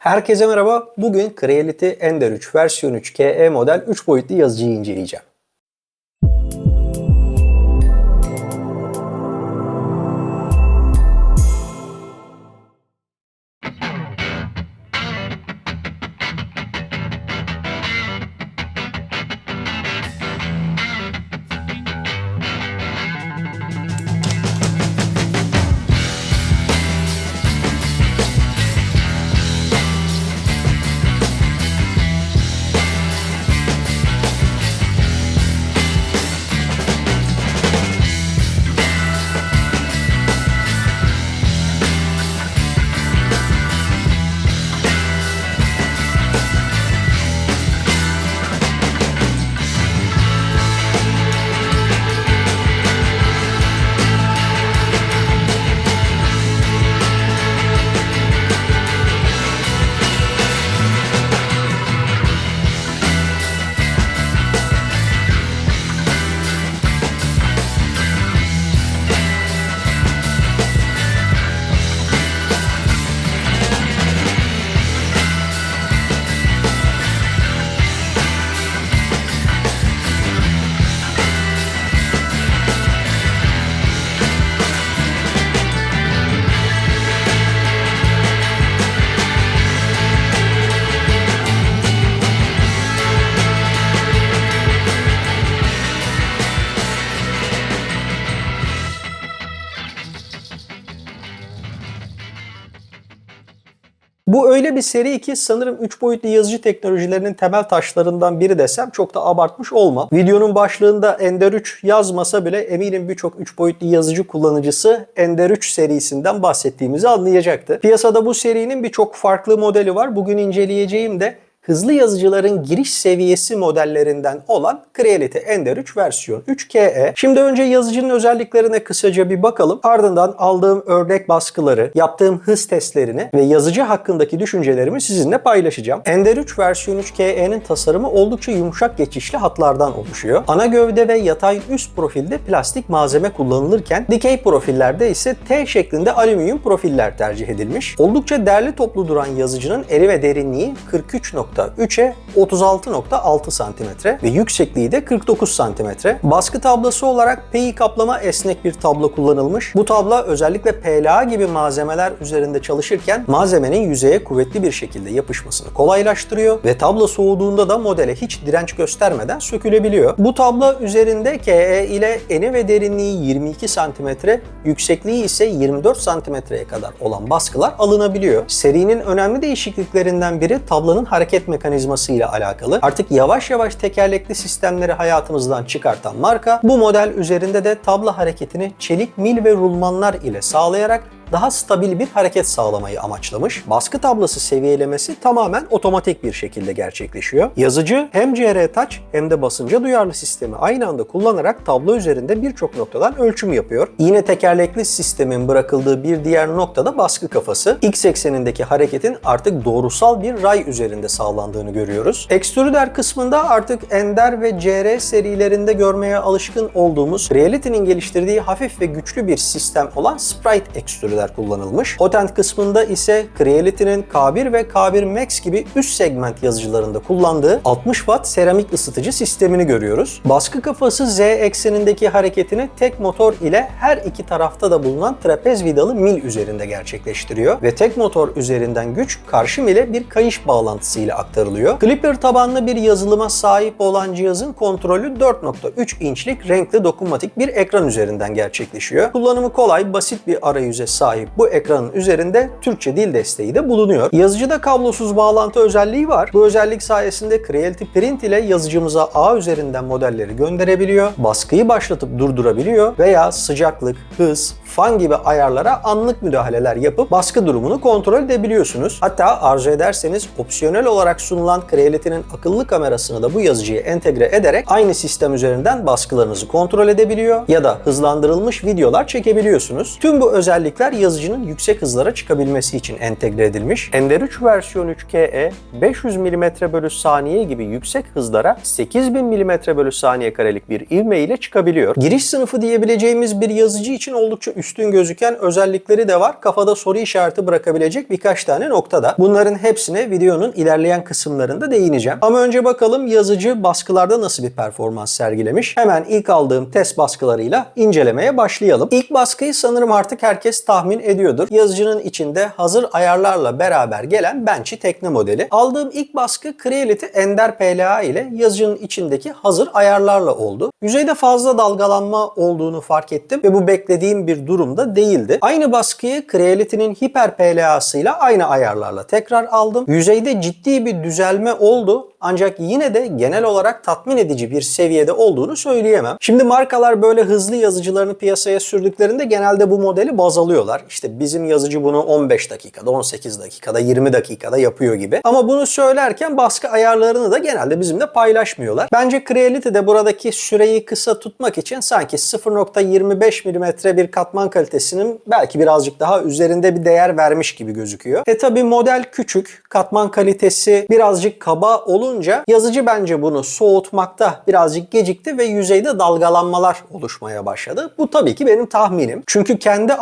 Herkese merhaba. Bugün Creality Ender 3 versiyon 3 KE model 3 boyutlu yazıcıyı inceleyeceğim. Bu öyle bir seri ki sanırım 3 boyutlu yazıcı teknolojilerinin temel taşlarından biri desem çok da abartmış olmam. Videonun başlığında Ender 3 yazmasa bile eminim birçok 3 boyutlu yazıcı kullanıcısı Ender 3 serisinden bahsettiğimizi anlayacaktı. Piyasada bu serinin birçok farklı modeli var. Bugün inceleyeceğim de hızlı yazıcıların giriş seviyesi modellerinden olan Creality Ender 3 versiyon 3KE. Şimdi önce yazıcının özelliklerine kısaca bir bakalım. Ardından aldığım örnek baskıları, yaptığım hız testlerini ve yazıcı hakkındaki düşüncelerimi sizinle paylaşacağım. Ender 3 versiyon 3KE'nin tasarımı oldukça yumuşak geçişli hatlardan oluşuyor. Ana gövde ve yatay üst profilde plastik malzeme kullanılırken dikey profillerde ise T şeklinde alüminyum profiller tercih edilmiş. Oldukça derli toplu duran yazıcının eri ve derinliği 43.3'e 36.6 cm ve yüksekliği de 49 cm. Baskı tablosu olarak PI kaplama esnek bir tablo kullanılmış. Bu tablo özellikle PLA gibi malzemeler üzerinde çalışırken malzemenin yüzeye kuvvetli bir şekilde yapışmasını kolaylaştırıyor ve tablo soğuduğunda da modele hiç direnç göstermeden sökülebiliyor. Bu tablo üzerinde KE ile eni ve derinliği 22 cm, yüksekliği ise 24 cm'ye kadar olan baskılar alınabiliyor. Serinin önemli değişikliklerinden biri tablonun hareket mekanizması ile alakalı. Artık yavaş yavaş tekerlekli sistemleri hayatımızdan çıkartan marka bu model üzerinde de tablo hareketini çelik mil ve rulmanlar ile sağlayarak daha stabil bir hareket sağlamayı amaçlamış. Baskı tablosu seviyelemesi tamamen otomatik bir şekilde gerçekleşiyor. Yazıcı hem CR Touch hem de basınca duyarlı sistemi aynı anda kullanarak tablo üzerinde birçok noktadan ölçüm yapıyor. Yine tekerlekli sistemin bırakıldığı bir diğer noktada baskı kafası. X eksenindeki hareketin artık doğrusal bir ray üzerinde sağlandığını görüyoruz. Extruder kısmında artık Ender ve CR serilerinde görmeye alışkın olduğumuz Reality'nin geliştirdiği hafif ve güçlü bir sistem olan Sprite Extruder kullanılmış. Patent kısmında ise Creality'nin K1 ve K1 Max gibi üst segment yazıcılarında kullandığı 60 watt seramik ısıtıcı sistemini görüyoruz. Baskı kafası Z eksenindeki hareketini tek motor ile her iki tarafta da bulunan trapez vidalı mil üzerinde gerçekleştiriyor ve tek motor üzerinden güç karşı mile bir kayış bağlantısı ile aktarılıyor. Clipper tabanlı bir yazılıma sahip olan cihazın kontrolü 4.3 inçlik renkli dokunmatik bir ekran üzerinden gerçekleşiyor. Kullanımı kolay, basit bir arayüze sahip bu ekranın üzerinde Türkçe dil desteği de bulunuyor. Yazıcıda kablosuz bağlantı özelliği var. Bu özellik sayesinde Creality Print ile yazıcımıza ağ üzerinden modelleri gönderebiliyor, baskıyı başlatıp durdurabiliyor veya sıcaklık, hız, fan gibi ayarlara anlık müdahaleler yapıp baskı durumunu kontrol edebiliyorsunuz. Hatta arzu ederseniz opsiyonel olarak sunulan Creality'nin akıllı kamerasını da bu yazıcıya entegre ederek aynı sistem üzerinden baskılarınızı kontrol edebiliyor ya da hızlandırılmış videolar çekebiliyorsunuz. Tüm bu özellikler yazıcının yüksek hızlara çıkabilmesi için entegre edilmiş. Ender 3 versiyon 3KE 500 mm bölü saniye gibi yüksek hızlara 8000 mm bölü saniye karelik bir ivme ile çıkabiliyor. Giriş sınıfı diyebileceğimiz bir yazıcı için oldukça üstün gözüken özellikleri de var. Kafada soru işareti bırakabilecek birkaç tane nokta da. Bunların hepsine videonun ilerleyen kısımlarında değineceğim. Ama önce bakalım yazıcı baskılarda nasıl bir performans sergilemiş. Hemen ilk aldığım test baskılarıyla incelemeye başlayalım. İlk baskıyı sanırım artık herkes tahmin ediyordur. Yazıcının içinde hazır ayarlarla beraber gelen Benchy Tekne modeli. Aldığım ilk baskı Creality Ender PLA ile yazıcının içindeki hazır ayarlarla oldu. Yüzeyde fazla dalgalanma olduğunu fark ettim ve bu beklediğim bir durumda değildi. Aynı baskıyı Creality'nin Hyper PLA'sıyla aynı ayarlarla tekrar aldım. Yüzeyde ciddi bir düzelme oldu ancak yine de genel olarak tatmin edici bir seviyede olduğunu söyleyemem. Şimdi markalar böyle hızlı yazıcılarını piyasaya sürdüklerinde genelde bu modeli baz alıyorlar. İşte bizim yazıcı bunu 15 dakikada, 18 dakikada, 20 dakikada yapıyor gibi. Ama bunu söylerken baskı ayarlarını da genelde bizimle paylaşmıyorlar. Bence Creality de buradaki süreyi kısa tutmak için sanki 0.25 mm bir katman kalitesinin belki birazcık daha üzerinde bir değer vermiş gibi gözüküyor. E tabi model küçük, katman kalitesi birazcık kaba olunca yazıcı bence bunu soğutmakta birazcık gecikti ve yüzeyde dalgalanmalar oluşmaya başladı. Bu tabii ki benim tahminim. Çünkü kendi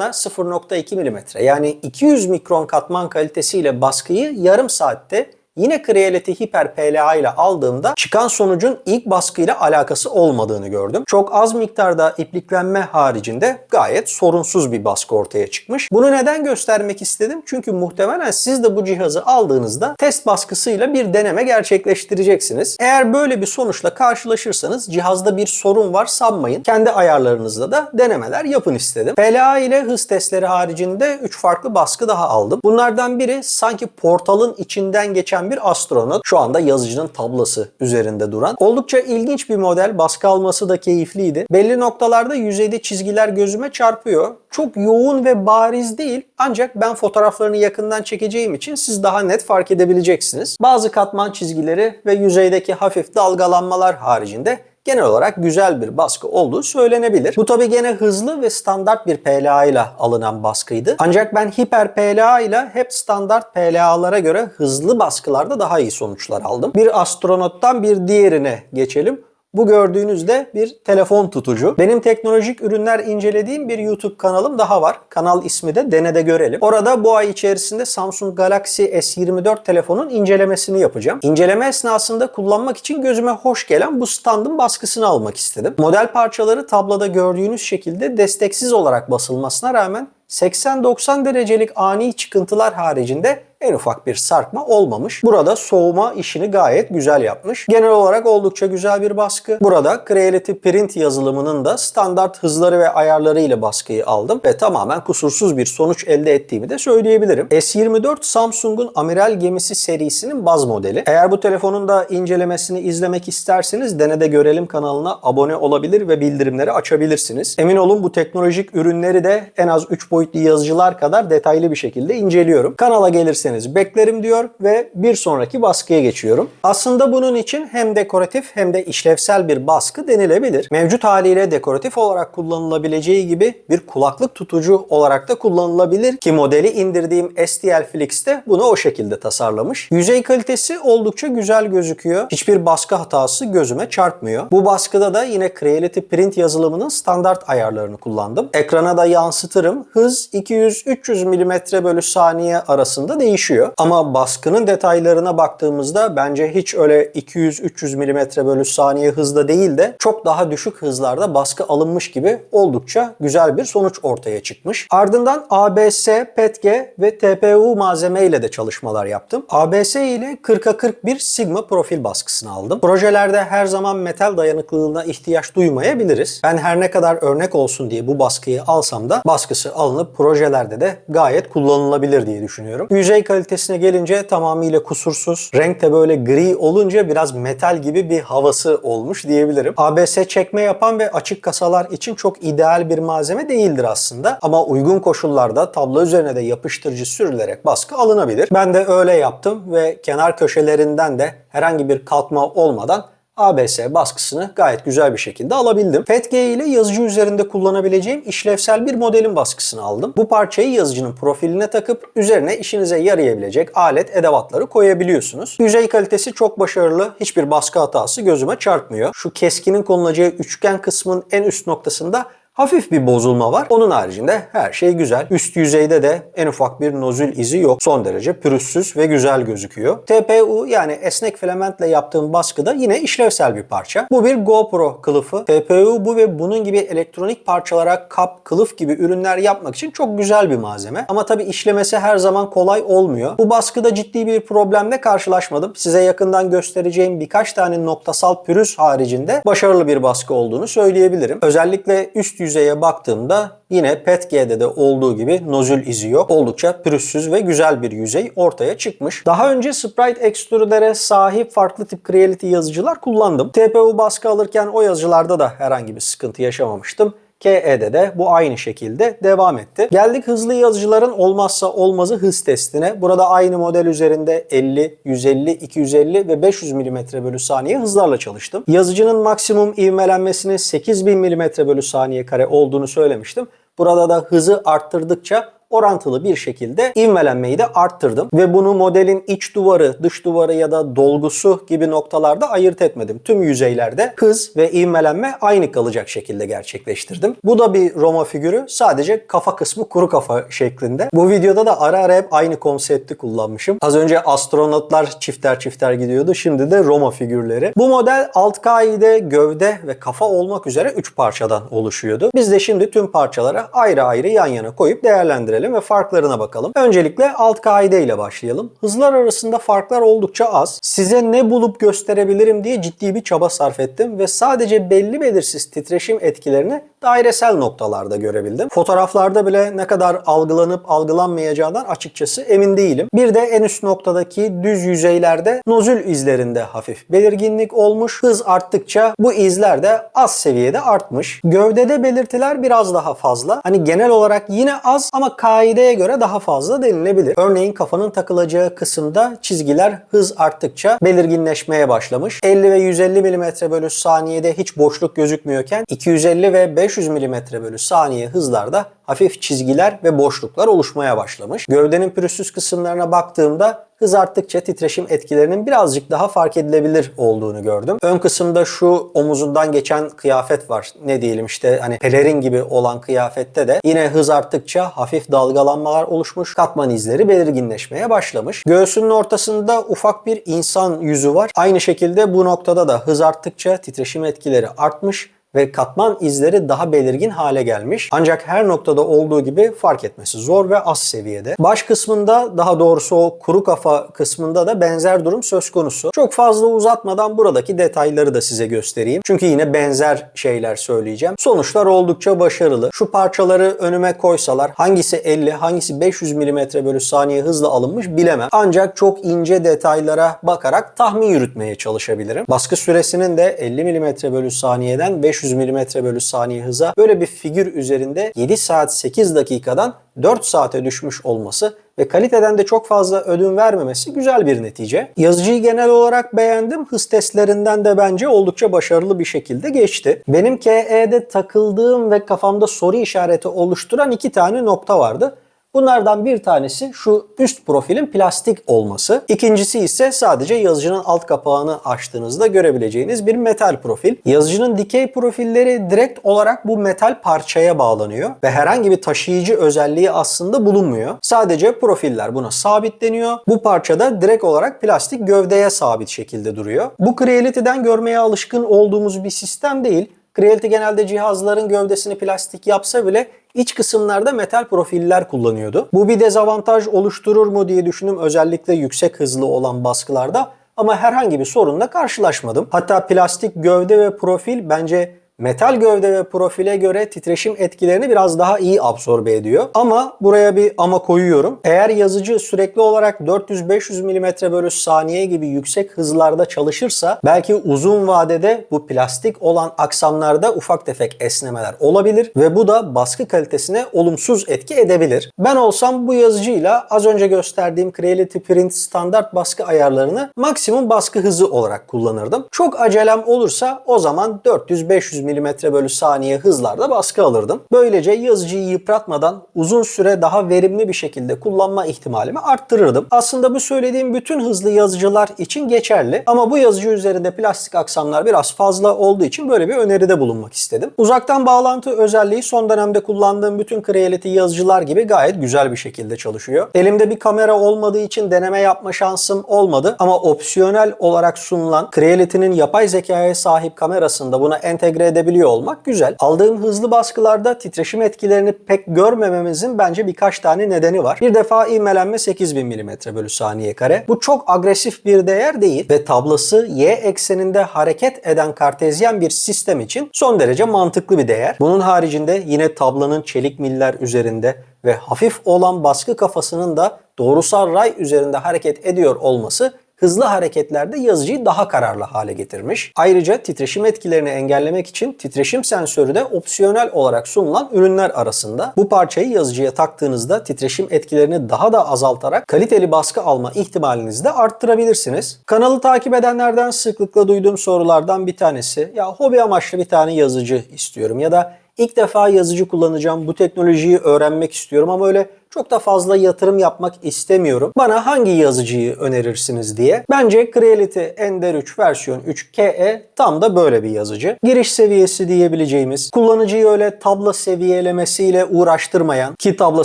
ayarlarımla 0.2 mm yani 200 mikron katman kalitesiyle baskıyı yarım saatte Yine Creality Hyper PLA ile aldığımda çıkan sonucun ilk baskıyla alakası olmadığını gördüm. Çok az miktarda ipliklenme haricinde gayet sorunsuz bir baskı ortaya çıkmış. Bunu neden göstermek istedim? Çünkü muhtemelen siz de bu cihazı aldığınızda test baskısıyla bir deneme gerçekleştireceksiniz. Eğer böyle bir sonuçla karşılaşırsanız cihazda bir sorun var sanmayın. Kendi ayarlarınızla da denemeler yapın istedim. PLA ile hız testleri haricinde 3 farklı baskı daha aldım. Bunlardan biri sanki portalın içinden geçen bir astronot. Şu anda yazıcının tablası üzerinde duran. Oldukça ilginç bir model. Baskı alması da keyifliydi. Belli noktalarda yüzeyde çizgiler gözüme çarpıyor. Çok yoğun ve bariz değil ancak ben fotoğraflarını yakından çekeceğim için siz daha net fark edebileceksiniz. Bazı katman çizgileri ve yüzeydeki hafif dalgalanmalar haricinde genel olarak güzel bir baskı olduğu söylenebilir. Bu tabi gene hızlı ve standart bir PLA ile alınan baskıydı. Ancak ben hiper PLA ile hep standart PLA'lara göre hızlı baskılarda daha iyi sonuçlar aldım. Bir astronottan bir diğerine geçelim. Bu gördüğünüz de bir telefon tutucu. Benim teknolojik ürünler incelediğim bir YouTube kanalım daha var. Kanal ismi de Denede Görelim. Orada bu ay içerisinde Samsung Galaxy S24 telefonun incelemesini yapacağım. İnceleme esnasında kullanmak için gözüme hoş gelen bu standın baskısını almak istedim. Model parçaları tabloda gördüğünüz şekilde desteksiz olarak basılmasına rağmen 80-90 derecelik ani çıkıntılar haricinde en ufak bir sarkma olmamış. Burada soğuma işini gayet güzel yapmış. Genel olarak oldukça güzel bir baskı. Burada Creality Print yazılımının da standart hızları ve ayarları ile baskıyı aldım ve tamamen kusursuz bir sonuç elde ettiğimi de söyleyebilirim. S24 Samsung'un Amiral gemisi serisinin baz modeli. Eğer bu telefonun da incelemesini izlemek isterseniz Denede Görelim kanalına abone olabilir ve bildirimleri açabilirsiniz. Emin olun bu teknolojik ürünleri de en az 3 boyutlu yazıcılar kadar detaylı bir şekilde inceliyorum. Kanala gelirseniz beklerim diyor ve bir sonraki baskıya geçiyorum. Aslında bunun için hem dekoratif hem de işlevsel bir baskı denilebilir. Mevcut haliyle dekoratif olarak kullanılabileceği gibi bir kulaklık tutucu olarak da kullanılabilir ki modeli indirdiğim STL Flix de bunu o şekilde tasarlamış. Yüzey kalitesi oldukça güzel gözüküyor. Hiçbir baskı hatası gözüme çarpmıyor. Bu baskıda da yine Creality Print yazılımının standart ayarlarını kullandım. Ekrana da yansıtırım. Hız 200-300 mm bölü saniye arasında değişiyor. Ama baskının detaylarına baktığımızda bence hiç öyle 200-300 mm bölü saniye hızda değil de çok daha düşük hızlarda baskı alınmış gibi oldukça güzel bir sonuç ortaya çıkmış. Ardından ABS, PETG ve TPU malzeme ile de çalışmalar yaptım. ABS ile 40'a 40 bir Sigma profil baskısını aldım. Projelerde her zaman metal dayanıklılığına ihtiyaç duymayabiliriz. Ben her ne kadar örnek olsun diye bu baskıyı alsam da baskısı alınıp projelerde de gayet kullanılabilir diye düşünüyorum. Yüzey kalitesine gelince tamamıyla kusursuz. Renk de böyle gri olunca biraz metal gibi bir havası olmuş diyebilirim. ABS çekme yapan ve açık kasalar için çok ideal bir malzeme değildir aslında. Ama uygun koşullarda tablo üzerine de yapıştırıcı sürülerek baskı alınabilir. Ben de öyle yaptım ve kenar köşelerinden de herhangi bir kalkma olmadan ABS baskısını gayet güzel bir şekilde alabildim. FETG ile yazıcı üzerinde kullanabileceğim işlevsel bir modelin baskısını aldım. Bu parçayı yazıcının profiline takıp üzerine işinize yarayabilecek alet edevatları koyabiliyorsunuz. Yüzey kalitesi çok başarılı. Hiçbir baskı hatası gözüme çarpmıyor. Şu keskinin konulacağı üçgen kısmın en üst noktasında Hafif bir bozulma var. Onun haricinde her şey güzel. Üst yüzeyde de en ufak bir nozül izi yok. Son derece pürüzsüz ve güzel gözüküyor. TPU yani esnek filamentle yaptığım baskıda yine işlevsel bir parça. Bu bir GoPro kılıfı. TPU bu ve bunun gibi elektronik parçalara kap, kılıf gibi ürünler yapmak için çok güzel bir malzeme. Ama tabi işlemesi her zaman kolay olmuyor. Bu baskıda ciddi bir problemle karşılaşmadım. Size yakından göstereceğim birkaç tane noktasal pürüz haricinde başarılı bir baskı olduğunu söyleyebilirim. Özellikle üst yüzeye baktığımda yine PETG'de de olduğu gibi nozül izi yok. Oldukça pürüzsüz ve güzel bir yüzey ortaya çıkmış. Daha önce Sprite Extruder'e sahip farklı tip Creality yazıcılar kullandım. TPU baskı alırken o yazıcılarda da herhangi bir sıkıntı yaşamamıştım. KE'de de bu aynı şekilde devam etti. Geldik hızlı yazıcıların olmazsa olmazı hız testine. Burada aynı model üzerinde 50, 150, 250 ve 500 mm bölü saniye hızlarla çalıştım. Yazıcının maksimum ivmelenmesinin 8000 mm bölü saniye kare olduğunu söylemiştim. Burada da hızı arttırdıkça orantılı bir şekilde ivmelenmeyi de arttırdım. Ve bunu modelin iç duvarı, dış duvarı ya da dolgusu gibi noktalarda ayırt etmedim. Tüm yüzeylerde hız ve ivmelenme aynı kalacak şekilde gerçekleştirdim. Bu da bir Roma figürü. Sadece kafa kısmı kuru kafa şeklinde. Bu videoda da ara ara hep aynı konsepti kullanmışım. Az önce astronotlar çifter çifter gidiyordu. Şimdi de Roma figürleri. Bu model alt kaide, gövde ve kafa olmak üzere 3 parçadan oluşuyordu. Biz de şimdi tüm parçaları ayrı ayrı yan yana koyup değerlendirelim ve farklarına bakalım. Öncelikle alt kaide ile başlayalım. Hızlar arasında farklar oldukça az. Size ne bulup gösterebilirim diye ciddi bir çaba sarf ettim ve sadece belli belirsiz titreşim etkilerini dairesel noktalarda görebildim. Fotoğraflarda bile ne kadar algılanıp algılanmayacağından açıkçası emin değilim. Bir de en üst noktadaki düz yüzeylerde nozül izlerinde hafif belirginlik olmuş. Hız arttıkça bu izler de az seviyede artmış. Gövdede belirtiler biraz daha fazla. Hani genel olarak yine az ama kaideye göre daha fazla denilebilir. Örneğin kafanın takılacağı kısımda çizgiler hız arttıkça belirginleşmeye başlamış. 50 ve 150 mm bölü saniyede hiç boşluk gözükmüyorken 250 ve 500 mm bölü saniye hızlarda hafif çizgiler ve boşluklar oluşmaya başlamış. Gövdenin pürüzsüz kısımlarına baktığımda hız arttıkça titreşim etkilerinin birazcık daha fark edilebilir olduğunu gördüm. Ön kısımda şu omuzundan geçen kıyafet var. Ne diyelim işte hani pelerin gibi olan kıyafette de yine hız arttıkça hafif dalgalanmalar oluşmuş. Katman izleri belirginleşmeye başlamış. Göğsünün ortasında ufak bir insan yüzü var. Aynı şekilde bu noktada da hız arttıkça titreşim etkileri artmış ve katman izleri daha belirgin hale gelmiş. Ancak her noktada olduğu gibi fark etmesi zor ve az seviyede. Baş kısmında daha doğrusu o kuru kafa kısmında da benzer durum söz konusu. Çok fazla uzatmadan buradaki detayları da size göstereyim. Çünkü yine benzer şeyler söyleyeceğim. Sonuçlar oldukça başarılı. Şu parçaları önüme koysalar hangisi 50 hangisi 500 mm bölü saniye hızla alınmış bilemem. Ancak çok ince detaylara bakarak tahmin yürütmeye çalışabilirim. Baskı süresinin de 50 mm bölü saniyeden 500 mm bölü saniye hıza böyle bir figür üzerinde 7 saat 8 dakikadan 4 saate düşmüş olması ve kaliteden de çok fazla ödün vermemesi güzel bir netice. Yazıcıyı genel olarak beğendim. Hız testlerinden de bence oldukça başarılı bir şekilde geçti. Benim KE'de takıldığım ve kafamda soru işareti oluşturan iki tane nokta vardı. Bunlardan bir tanesi şu üst profilin plastik olması. İkincisi ise sadece yazıcının alt kapağını açtığınızda görebileceğiniz bir metal profil. Yazıcının dikey profilleri direkt olarak bu metal parçaya bağlanıyor ve herhangi bir taşıyıcı özelliği aslında bulunmuyor. Sadece profiller buna sabitleniyor. Bu parçada direkt olarak plastik gövdeye sabit şekilde duruyor. Bu Creality'den görmeye alışkın olduğumuz bir sistem değil. Creality genelde cihazların gövdesini plastik yapsa bile iç kısımlarda metal profiller kullanıyordu. Bu bir dezavantaj oluşturur mu diye düşündüm özellikle yüksek hızlı olan baskılarda ama herhangi bir sorunla karşılaşmadım. Hatta plastik gövde ve profil bence metal gövde ve profile göre titreşim etkilerini biraz daha iyi absorbe ediyor. Ama buraya bir ama koyuyorum. Eğer yazıcı sürekli olarak 400-500 mm bölü saniye gibi yüksek hızlarda çalışırsa belki uzun vadede bu plastik olan aksamlarda ufak tefek esnemeler olabilir ve bu da baskı kalitesine olumsuz etki edebilir. Ben olsam bu yazıcıyla az önce gösterdiğim Creality Print standart baskı ayarlarını maksimum baskı hızı olarak kullanırdım. Çok acelem olursa o zaman 400-500 mm bölü saniye hızlarda baskı alırdım. Böylece yazıcıyı yıpratmadan uzun süre daha verimli bir şekilde kullanma ihtimalimi arttırırdım. Aslında bu söylediğim bütün hızlı yazıcılar için geçerli ama bu yazıcı üzerinde plastik aksamlar biraz fazla olduğu için böyle bir öneride bulunmak istedim. Uzaktan bağlantı özelliği son dönemde kullandığım bütün Creality yazıcılar gibi gayet güzel bir şekilde çalışıyor. Elimde bir kamera olmadığı için deneme yapma şansım olmadı ama opsiyonel olarak sunulan Creality'nin yapay zekaya sahip kamerasında buna entegre edebiliyor olmak güzel. Aldığım hızlı baskılarda titreşim etkilerini pek görmememizin bence birkaç tane nedeni var. Bir defa ivmelenme 8000 mm bölü saniye kare. Bu çok agresif bir değer değil ve tablası y ekseninde hareket eden kartezyen bir sistem için son derece mantıklı bir değer. Bunun haricinde yine tablanın çelik miller üzerinde ve hafif olan baskı kafasının da doğrusal ray üzerinde hareket ediyor olması hızlı hareketlerde yazıcıyı daha kararlı hale getirmiş. Ayrıca titreşim etkilerini engellemek için titreşim sensörü de opsiyonel olarak sunulan ürünler arasında. Bu parçayı yazıcıya taktığınızda titreşim etkilerini daha da azaltarak kaliteli baskı alma ihtimalinizi de arttırabilirsiniz. Kanalı takip edenlerden sıklıkla duyduğum sorulardan bir tanesi ya hobi amaçlı bir tane yazıcı istiyorum ya da ilk defa yazıcı kullanacağım bu teknolojiyi öğrenmek istiyorum ama öyle çok da fazla yatırım yapmak istemiyorum. Bana hangi yazıcıyı önerirsiniz diye. Bence Creality Ender 3 versiyon 3 KE tam da böyle bir yazıcı. Giriş seviyesi diyebileceğimiz, kullanıcıyı öyle tabla seviyelemesiyle uğraştırmayan ki tabla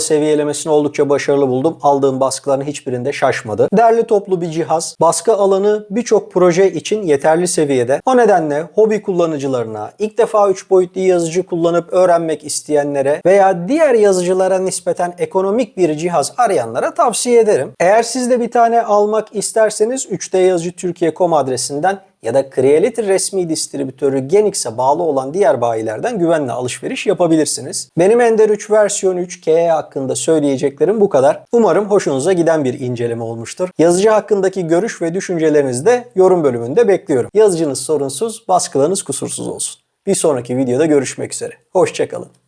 seviyelemesini oldukça başarılı buldum. Aldığım baskıların hiçbirinde şaşmadı. Derli toplu bir cihaz. Baskı alanı birçok proje için yeterli seviyede. O nedenle hobi kullanıcılarına, ilk defa 3 boyutlu yazıcı kullanıp öğrenmek isteyenlere veya diğer yazıcılara nispeten ekonomik bir cihaz arayanlara tavsiye ederim. Eğer siz de bir tane almak isterseniz 3D Yazıcı Türkiye.com adresinden ya da Creality resmi distribütörü Genix'e bağlı olan diğer bayilerden güvenle alışveriş yapabilirsiniz. Benim Ender 3 versiyon 3 KE hakkında söyleyeceklerim bu kadar. Umarım hoşunuza giden bir inceleme olmuştur. Yazıcı hakkındaki görüş ve düşüncelerinizi de yorum bölümünde bekliyorum. Yazıcınız sorunsuz, baskılarınız kusursuz olsun. Bir sonraki videoda görüşmek üzere. Hoşçakalın.